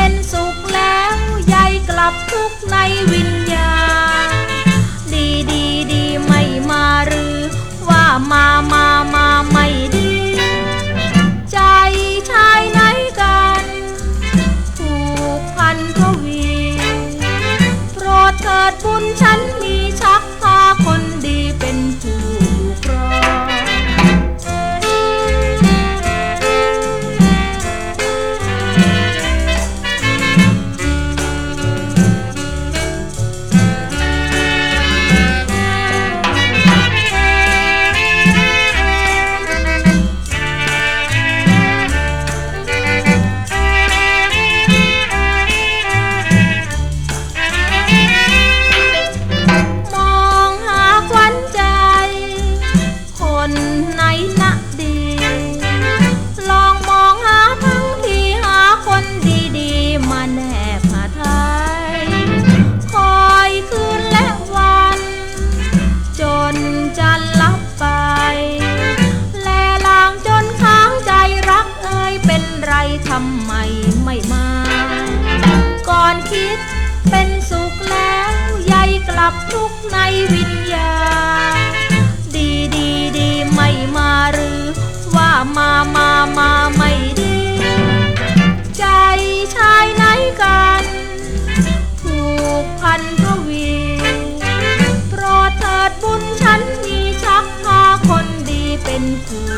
เป็นสุขแล้วยายกลับทุกในวิน ไม่มา ก่อนคิดเป็นสุขแล้วใยกลับทุกในวิญญา ดีดีดีไม่มาหรือ ว่ามามามาไม่ดี ใจชายไหนกัน ผูกพันทวีโปรดเถิดบุญฉันมีชักพาคนดีเป็นคู่